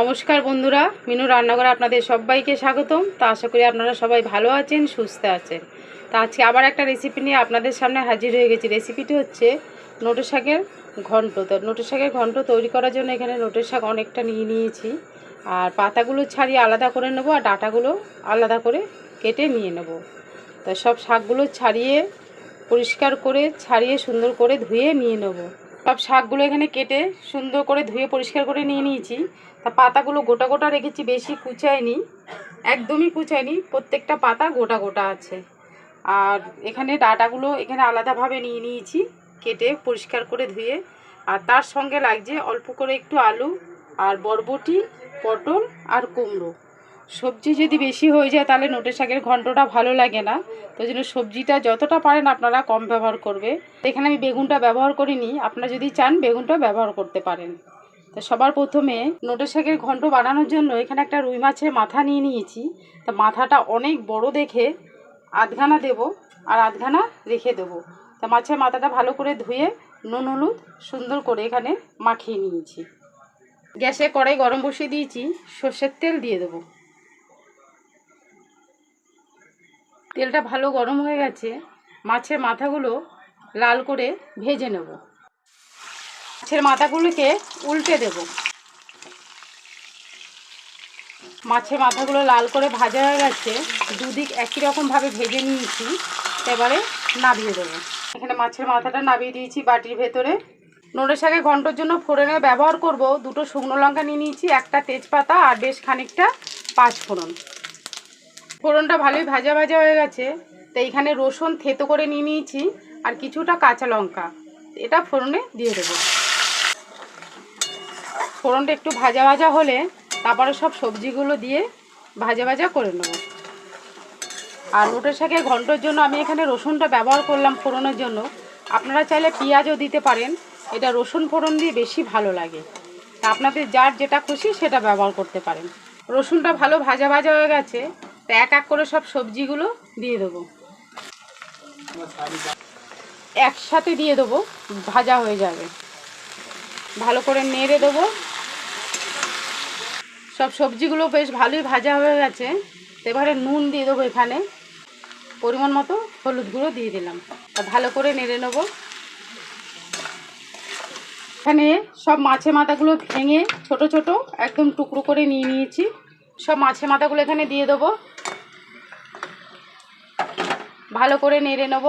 নমস্কার বন্ধুরা, মিনু রান্নাঘরে আপনাদের সবাইকে স্বাগতম। তা আশা করি আপনারা সবাই ভালো আছেন, সুস্থ আছেন। তা আজকে আবার একটা রেসিপি নিয়ে আপনাদের সামনে হাজির হয়ে গেছি। রেসিপিটি হচ্ছে নোটে শাকের ঘন্ট। তো নোটে শাকের ঘন্ট তৈরি করার জন্য এখানে নোটের শাক অনেকটা নিয়ে নিয়েছি। আর পাতাগুলো ছাড়িয়ে আলাদা করে নেব আর ডাটাগুলো আলাদা করে কেটে নিয়ে নেব। তা সব শাকগুলো ছাড়িয়ে পরিষ্কার করে, ছাড়িয়ে সুন্দর করে ধুয়ে নিয়ে নেব। সব শাকগুলো এখানে কেটে সুন্দর করে ধুয়ে পরিষ্কার করে নিয়ে নিয়েছি। তা পাতাগুলো গোটা গোটা রেখেছি, বেশি কুচায়নি, একদমই কুচায়নি, প্রত্যেকটা পাতা গোটা গোটা আছে। আর এখানে ডাটাগুলো এখানে আলাদাভাবে নিয়ে নিয়েছি, কেটে পরিষ্কার করে ধুয়ে। আর তার সঙ্গে লাগছে অল্প করে একটু আলু, আর বরবটি, পটল, আর কুমড়ো। সবজি যদি বেশি হয়ে যায় তাহলে নোটে শাকের ঘন্টটা ভালো লাগে না। তো জন্য সবজিটা যতটা পারেন আপনারা কম ব্যবহার করবে। এখানে আমি বেগুনটা ব্যবহার করিনি, আপনারা যদি চান বেগুনটা ব্যবহার করতে পারেন। তো সবার প্রথমে নোটে শাকের ঘন্ট বানানোর জন্য এখানে একটা রুই মাছের মাথা নিয়ে নিয়েছি। তা মাথাটা অনেক বড় দেখে আধখানা দেব আর আধখানা রেখে দেবো। তা মাছের মাথাটা ভালো করে ধুয়ে নুন, হলুদ সুন্দর করে এখানে মাখিয়ে নিয়েছি। গ্যাসে কড়াই গরম বসিয়ে দিয়েছি, সর্ষের তেল দিয়ে দেবো। তেলটা ভালো গরম হয়ে গেছে, মাছের মাথাগুলো লাল করে ভেজে নেব। মাছের মাথাগুলোকে উল্টে দেব। মাছের মাথাগুলো লাল করে ভাজা হয়ে গেছে, দুদিক একই রকমভাবে ভেজে নিয়েছি, এবারে নাবিয়ে দেবো। এখানে মাছের মাথাটা নাবিয়ে দিয়েছি বাটির ভেতরে। নোড়ে শাকে ঘণ্টার জন্য ফোড়নে ব্যবহার করব, দুটো শুকনো লঙ্কা নিয়ে নিয়েছি, একটা তেজপাতা আর বেশ খানিকটা পাঁচ ফোড়ন ফোড়নটা ভালোই ভাজা ভাজা হয়ে গেছে, তো এইখানে রসুন থেতো করে নিয়ে নিয়েছি, আর কিছুটা কাঁচা লঙ্কা। এটা ফোড়নে দিয়ে দেবো। ফোড়নটা একটু ভাজা ভাজা হলে তারপরে সব সবজিগুলো দিয়ে ভাজা ভাজা করে নেব। আর লোটের শাকে ঘণ্টার জন্য আমি এখানে রসুনটা ব্যবহার করলাম ফোড়নের জন্য। আপনারা চাইলে পেঁয়াজও দিতে পারেন, এটা রসুন ফোড়ন দিয়ে বেশি ভালো লাগে। তা আপনাদের যার যেটা খুশি সেটা ব্যবহার করতে পারেন। রসুনটা ভালো ভাজা ভাজা হয়ে গেছে এক এক করে সব সবজিগুলো দিয়ে দেবো। একসাথে দিয়ে দেবো, ভাজা হয়ে যাবে। ভালো করে নেড়ে দেবো। সব সবজিগুলো বেশ ভালোই ভাজা হয়ে গেছে। এবারে নুন দিয়ে দেবো এখানে। পরিমাণ মতো হলুদ গুঁড়ো দিয়ে দিলাম। ভালো করে নেড়ে নেব। এখানে সব মাছের মাথাগুলো ভেঙে ছোট ছোট একদম টুকরো করে নিয়ে নিয়েছি। সব মাছের মাথাগুলো এখানে দিয়ে দেবো। ভালো করে নেড়ে নেব।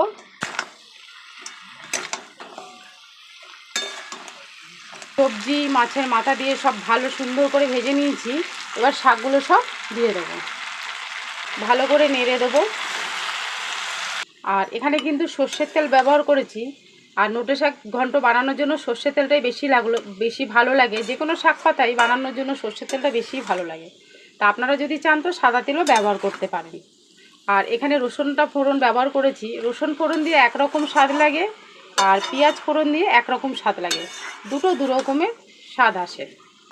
সবজি, মাছের মাথা দিয়ে সব ভালো সুন্দর করে ভেজে নিয়েছি। এবার শাকগুলো সব দিয়ে দেবো। ভালো করে নেড়ে দেবো। আর এখানে কিন্তু সর্ষের তেল ব্যবহার করেছি। আর নোটে শাক ঘন্ট বানানোর জন্য সর্ষের তেলটাই বেশি লাগল, বেশি ভালো লাগে। যে কোনো শাক পাতাই বানানোর জন্য সর্ষের তেলটা বেশি ভালো লাগে। তা আপনারা যদি চান তো সাদা তেলও ব্যবহার করতে পারেন। আর এখানে রসুনটা ফোড়ন ব্যবহার করেছি। রসুন ফোড়ন দিয়ে একরকম স্বাদ লাগে আর পেঁয়াজ ফোড়ন দিয়ে একরকম স্বাদ লাগে। দুটো দু রকমের স্বাদ আসে।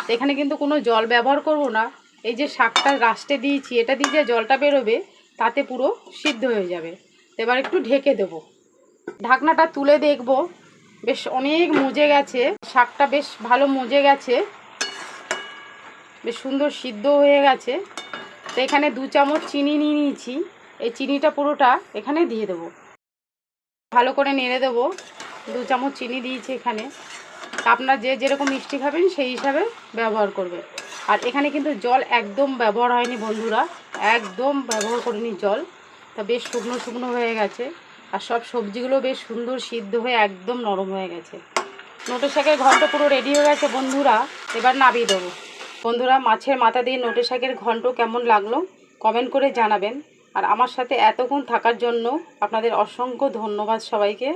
এখানে কিন্তু কোনো জল ব্যবহার করব না। এই যে শাকটা রাস্টে দিয়েছি, এটা দিয়ে যে জলটা বেরোবে, তাতে পুরো সিদ্ধ হয়ে যাবে। এবার একটু ঢেকে দেব। ঢাকনাটা তুলে দেখব। বেশ অনেক মজে গেছে। শাকটা বেশ ভালো মজে গেছে। বেশ সুন্দর সিদ্ধ হয়ে গেছে। তো এখানে দু চামচ চিনি নিয়ে নিয়েছি। এই চিনিটা পুরোটা এখানে দিয়ে দেবো। ভালো করে নেড়ে দেবো। দু চামচ চিনি দিয়েছি এখানে। আপনার যে যেরকম মিষ্টি খাবেন সেই হিসাবে ব্যবহার করবে আর এখানে কিন্তু জল একদম ব্যবহার হয়নি বন্ধুরা। একদম ব্যবহার করিনি জল। তা বেশ শুকনো শুকনো হয়ে গেছে। আর সব সবজিগুলো বেশ সুন্দর সিদ্ধ হয়ে একদম নরম হয়ে গেছে। নোটে শাকের ঘন্ট পুরো রেডি হয়ে গেছে বন্ধুরা। এবার নাবিয়ে দেবো। বন্ধুরা, মাছের মাথা দিয়ে নোটে শাকের ঘন্ট কেমন লাগল? কমেন্ট করে জানাবেন। আর আমার সাথে এতক্ষণ থাকার জন্য আপনাদের অসংখ্য ধন্যবাদ সবাইকে।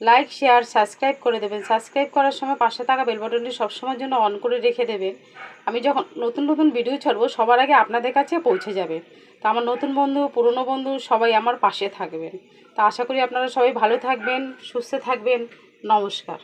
লাইক শেয়ার সাবস্ক্রাইব করে দেবেন। সাবস্ক্রাইব করার সময় পাশে থাকা বেল বাটনটি সবসময়ের জন্য অন করে রেখে দেবেন। আমি যখন নতুন নতুন ভিডিও ছাড়বো, সবার আগে আপনাদের কাছে পৌঁছে যাবে। তো আমার নতুন বন্ধু, পুরনো বন্ধু সবাই আমার পাশে থাকবেন। তা আশা করি আপনারা সবাই ভালো থাকবেন, সুস্থ থাকবেন। নমস্কার।